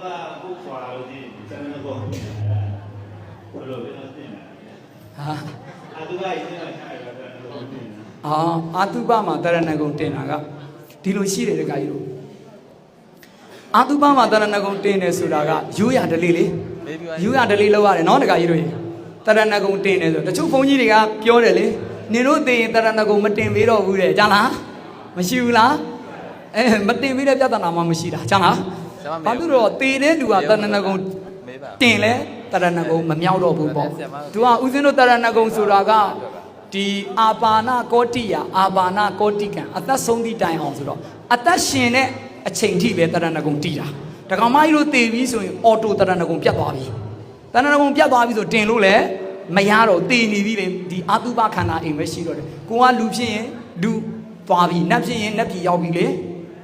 ကဘုရားလို့ဒီစနေကောဘယ်လိုလဲသိနေဟာအတူကအိမ်ထဲမှာခြားရတယ်ဘယ်လိုသိနေအာအာတုပမှာတရဏဂုံတင်တာကဒီလိုရှိတယ်တခါကြီးတို့အာတုပမှာတရဏဂုံတင်တယ်ဆိုတာကရိုးရဒလေးလေရိုးရဒလေးလောက်ရတယ်နော်တခါကြီးတို့ရေတရဏဂုံတင်တယ်ဆိုတချို့ဘုန်းကြီးတွေကပြောတယ်လေနင်တို့တင်ရင်တရဏဂုံမတင်ပေးတော့ဘူးတဲ့ကြားလားမရှိဘူးလားအဲမတင်ပေးတဲ့ပြဿနာမှမရှိတာကြားလား ဘာလို့တော့တေတဲ့လူကတရဏဂုံမေးပါတင်လဲတရဏဂုံမမြောက်တော့ဘူးပေါ့သူကဥစဉ်တို့တရဏဂုံဆိုတာကဒီအာပါဏကောတိယအာပါဏကောတိကံအသက်ဆုံးသည့်တိုင်အောင်ဆိုတော့အသက်ရှင်တဲ့အချိန်ထိပဲတရဏဂုံတည်တာတကောင်မကြီးတို့တည်ပြီးဆိုရင်အော်တိုတရဏဂုံပြတ်သွားပြီတရဏဂုံပြတ်သွားပြီဆိုတင်လို့လည်းမရတော့တည်နေပြီလေဒီအာတုပခန္ဓာအိမ်ပဲရှိတော့တယ်ကိုကလူဖြစ်ရင်လူသွားပြီနတ်ဖြစ်ရင်နတ်ပြည်ရောက်ပြီလေ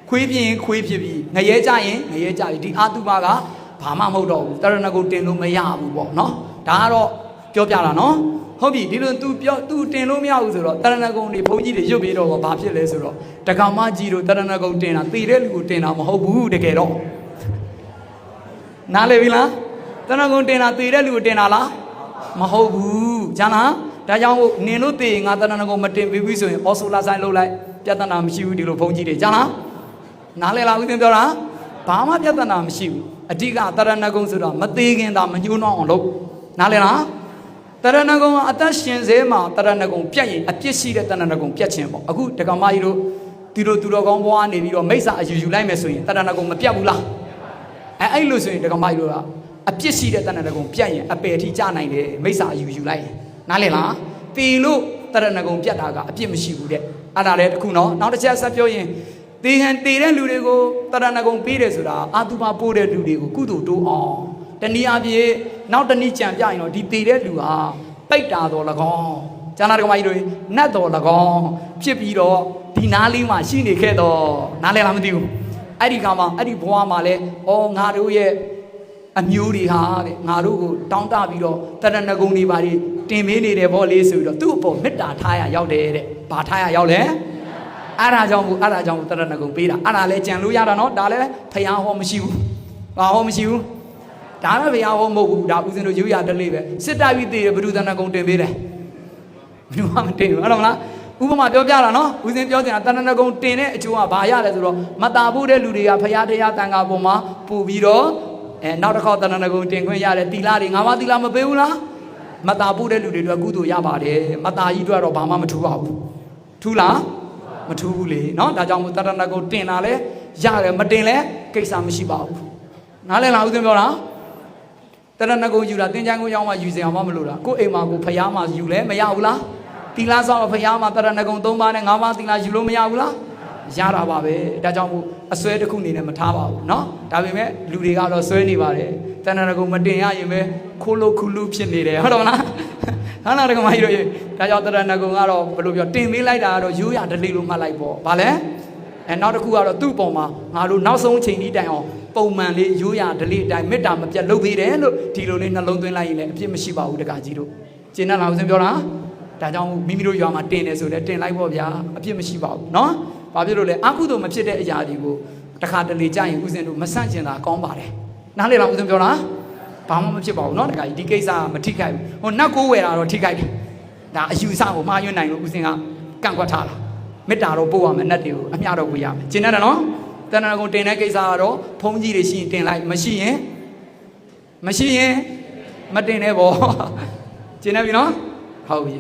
ခွေးဖြစ်ရင်ခွေးဖြစ်ပြီငရဲကြရင်ငရဲကြပြီဒီအာတုပကဘာမှမဟုတ်တော့ဘူးတရဏဂုံတင်လို့မရဘူးပေါ့နော်ဒါကတော့ပြောပြတာနော်ဟုတ်ပြီဒီလို तू ပြော तू တင်လို့မရဘူးဆိုတော့တရဏဂုံတွေဘုန်းကြီးတွေရွတ်ပြီးတော့ဘာဖြစ်လဲဆိုတော့တကောင်မကြီးတို့တရဏဂုံတင်တာတည်တဲ့လူကိုတင်တာမဟုတ်ဘူးတကယ်တော့နားလည်ပြီလားတရဏဂုံတင်တာတည်တဲ့လူကိုတင်တာလားမဟုတ်ဘူးဂျာလားဒါကြောင့်နင်တို့တည်ရင်ငါတရဏဂုံမတင်ပြီးပြီဆိုရင်အော်ဆိုလာဆိုင်လုပ်လိုက်ပြဿနာမရှိဘူးဒီလိုဘုန်းကြီးတွေဂျာလား နားလည်လားဦးသင်ပြောတာဘာမှပြဿနာမရှိဘူးအဓိကတရဏဂုံဆိုတော့မသေးခင်သာမညှိုးနှောင်းအောင်လုပ်နားလည်လားတရဏဂုံကအသက်ရှင်စေမှာတရဏဂုံပြတ်ရင်အပြစ်ရှိတဲ့တရဏဂုံပြတ်ခြင်းပေါ့အခုဒကမကြီးတို့သူတို့သူတော်ကောင်းဘွားနေပြီးတော့မိစ္ဆာအယူယူလိုက်မယ်ဆိုရင်တရဏဂုံမပြတ်ဘူးလားအဲအဲ့လိုဆိုရင်ဒကမကြီးတို့ကအပြစ်ရှိတဲ့တရဏဂုံပြတ်ရင်အပယ်ထိကြနိုင်တယ်မိစ္ဆာအယူယူလိုက်ရင်နားလည်လားတီလို့တရဏဂုံပြတ်တာကအပြစ်မရှိဘူးတဲ့အဲ့ဒါလည်းတစ်ခုနော်နောက်တစ်ချက်ဆက်ပြောရင် တေဟန်တေတဲ့လူတွေကိုတရဏဂုံပေးတယ်ဆိုတာအာတုပပိုးတဲ့လူတွေကိုကုသိုလ်တိုးအောင်တနည်းအားဖြင့်နောက်တနည်းကြံပြရင်တော့ဒီတေတဲ့လူဟာပိတ်တာတော်၎င်းကျန်တာဒကမကြီးတို့နတ်တော်၎င်းဖြစ်ပြီးတော့ဒီနားလေးမှာရှိနေခဲ့တော့နားလဲလားမသိဘူးအဲ့ဒီကမှအဲ့ဒီဘဝမှာလဲဩငါတို့ရဲ့အမျိုးတွေဟာတဲ့ငါတို့ကိုတောင်းတပြီးတော့တရဏဂုံတွေပါတွေတင်ပေးနေတယ်ဗောလေးဆိုပြီးတော့သူ့အပေါ်မေတ္တာထားရရောက်တယ်တဲ့ဘာထားရရောက်လဲ အဲ့ဒါကြောင့်ကိုအဲ့ဒါကြောင့်ကိုတရဏဂုံပေးတာအဲ့ဒါလည်းကြံလို့ရတာနော်ဒါလည်းဖျားဟောမရှိဘူးဘာဟောမရှိဘူးဒါလည်းဖျားဟောမဟုတ်ဘူးဒါဦးဇင်းတို့ရိုးရတလေးပဲစစ်တပ်ပြီးတည်တယ်ဘုဒ္ဓတရဏဂုံတင်ပေးတယ်ဘယ်သူမှမတင်ဘူးဟုတ်တယ်မလားဥပမာပြောပြတာနော်ဦးဇင်းပြောချင်တာတရဏဂုံတင်တဲ့အကျိုးကဘာရလဲဆိုတော့မတာဖို့တဲ့လူတွေကဖျားတရားတန်ခါပေါ်မှာပူပြီးတော့အဲနောက်တစ်ခေါက်တရဏဂုံတင်ခွင့်ရတယ်တီလာတွေငါးပါးတီလာမပေးဘူးလားမတာဖို့တဲ့လူတွေတို့ကကုသိုလ်ရပါတယ်မတာကြီးတို့ကတော့ဘာမှမထူပါဘူးထူလား မထူးဘူးလေเนาะဒါကြောင့်မို့တရဏဂုံတင်လာလဲရတယ်မတင်လဲကိစ္စမရှိပါဘူးနားလဲလားဦးသိပြောတာတရဏဂုံယူတာတင်ချမ်းကုန်းရောက်မှယူစရာမှမလိုတာကိုယ့်အိမ်မှာကိုဖျားမှယူလဲမရဘူးလားတီလာဆောင်ဖျားမှတရဏဂုံ၃ပါးနဲ့၅ပါးတီလာယူလို့မရဘူးလားရတာပါပဲဒါကြောင့်မို့အစွဲတစ်ခုအနေနဲ့မထားပါဘူးเนาะဒါပေမဲ့လူတွေကတော့စွဲနေပါတယ်တရဏဂုံမတင်ရရင်ပဲခိုးလို့ခုလူဖြစ်နေတယ်ဟုတ်တယ်မလား ဟာနာဒကမကြီးတို့ရေဒါကြောင့်တရဏဂုံကတော့ဘယ်လိုပြောတင်ပေးလိုက်တာကတော့ရိုးရဒလိလို့မှတ်လိုက်ပေါ့ဗာလဲအဲနောက်တစ်ခုကတော့သူ့ပုံမှာငါတို့နောက်ဆုံးချိန်ဒီတိုင်အောင်ပုံမှန်လေးရိုးရဒလိအတိုင်းမေတ္တာမပြတ်လုပ်ပေးတယ်လို့ဒီလိုလေးနှလုံးသွင်းလိုက်ရင်လည်းအပြစ်မရှိပါဘူးတကကြီးတို့ကျင်းတဲ့လောက်စင်ပြောတာဒါကြောင့်မိမိတို့ရွာမှာတင်တယ်ဆိုတော့တင်လိုက်ပေါ့ဗျာအပြစ်မရှိပါဘူးเนาะဘာဖြစ်လို့လဲအကုသို့မဖြစ်တဲ့အရာတွေကိုတခါတလေကြာရင်ဦးစင်တို့မဆန့်ကျင်တာကောင်းပါတယ်နားလေလားဦးစင်ပြောတာ ဘာမှမဖြစ်ပါဘူးเนาะတခါကြီးဒီကိစ္စကမထိခိုက်ဘူးဟိုနတ်ကိုဝယ်တာတော့ထိခိုက်တယ်ဒါအယူဆကိုမှားယွင်းနိုင်လို့ဦးစင်ကကန့်ကွက်ထားတာမေတ္တာတော့ပို့ရမယ်နတ်တွေကိုအမျှတော့ဝေရမယ်ကျင်တယ်နော်တဏှာကုံတင်တဲ့ကိစ္စကတော့ဖုံးကြီးတွေရှိရင်တင်လိုက်မရှိရင်မရှိရင်မတင်နဲ့ပေါ့ကျင်တယ်ပြီနော်ဟုတ်ပြီ